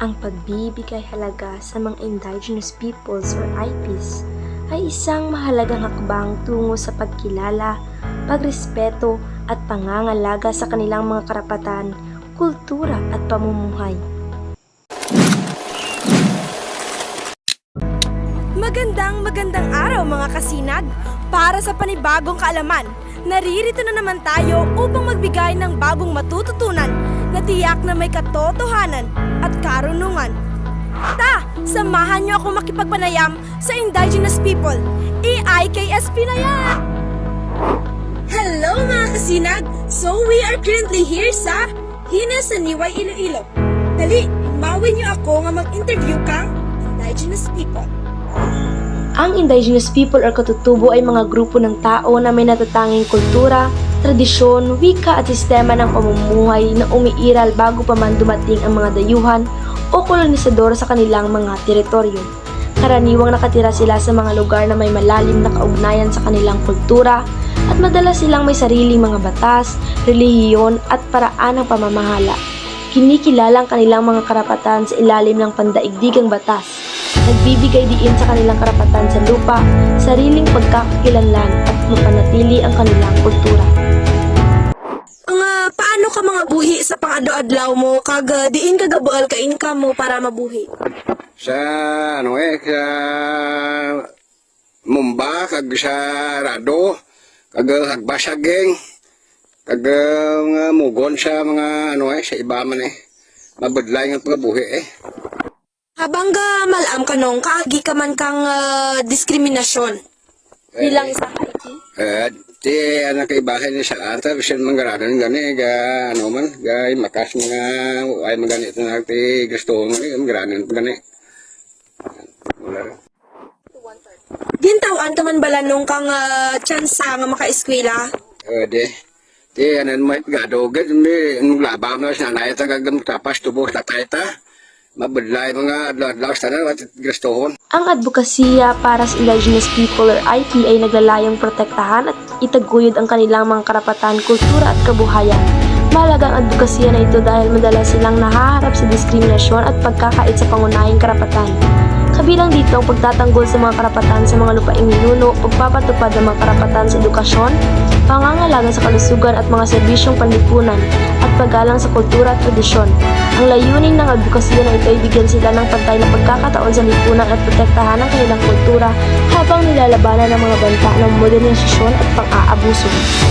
Ang pagbibigay halaga sa mga indigenous peoples or IPs ay isang mahalagang hakbang tungo sa pagkilala, pagrespeto at pangangalaga sa kanilang mga karapatan, kultura at pamumuhay. Magandang magandang araw mga kasinag! Para sa panibagong kaalaman, naririto na naman tayo upang magbigay ng bagong matututunan na tiyak na may katotohanan at karunungan. Ta, samahan niyo ako makipagpanayam sa indigenous people. EIKSP na! Hello mga kasinag! So we are currently here sa Hina sa Niway Iloilo. Dali, mawin niyo ako nga mag-interview kang indigenous people. Ang indigenous people or katutubo ay mga grupo ng tao na may natatanging kultura, tradisyon, wika at sistema ng pamumuhay na umiiral bago pa man dumating ang mga dayuhan o kolonisador sa kanilang mga teritoryo. Karaniwang nakatira sila sa mga lugar na may malalim na kaugnayan sa kanilang kultura at madalas silang may sariling mga batas, relihiyon at paraan ng pamamahala. Kinikilala ang kanilang mga karapatan sa ilalim ng pandaigdigang batas nagbibigay diin sa kanilang karapatan sa lupa, sariling pagkakakilanlan at mapanatili ang kanilang kultura. Mga paano ka mga buhi sa pang-adlaw mo kag uh, diin ka gabual ka income mo para mabuhi? sa ano eh sa Mumba kag sa Rado kag hagbasageng kag uh, mga mugon sa mga ano eh sa iba man eh mabudlay nga pagbuhi eh Habang ga malam ka nung kaagi ka man kang ah, diskriminasyon bilang isa ka iti. eh ti anak kay bahay ni sa ata bisan manggaranan gani ga ano man ga makas mga ay magani ito na ti gusto mo eh manggaranan gani wala rin. Gintawan ka man bala nung kang uh, tsansa nga maka-eskwela. Eh, di. Di, ano mo, gadogad, hindi, nung labaw na siya, naya ta gagam tapas, tubo, tatay ta. Mabudlay mga adlaw-adlaw sa tanan, at gustohon. Ang advokasya para sa indigenous people or IP ay naglalayong protektahan at itaguyod ang kanilang mga karapatan, kultura at kabuhayan. Mahalaga ang advokasya na ito dahil madalas silang nahaharap sa diskriminasyon at pagkakait sa pangunahing karapatan. Kabilang dito ang pagtatanggol sa mga karapatan sa mga lupaing ninuno, pagpapatupad ng mga karapatan sa edukasyon, pangangalaga sa kalusugan at mga serbisyong panlipunan, at paggalang sa kultura at tradisyon. Ang layunin ng advokasya na ito ay bigyan sila ng pantay na pagkakataon sa lipunan at protektahan ang kanilang kultura habang nilalabanan ng mga banta ng modernisasyon at pang-aabuso.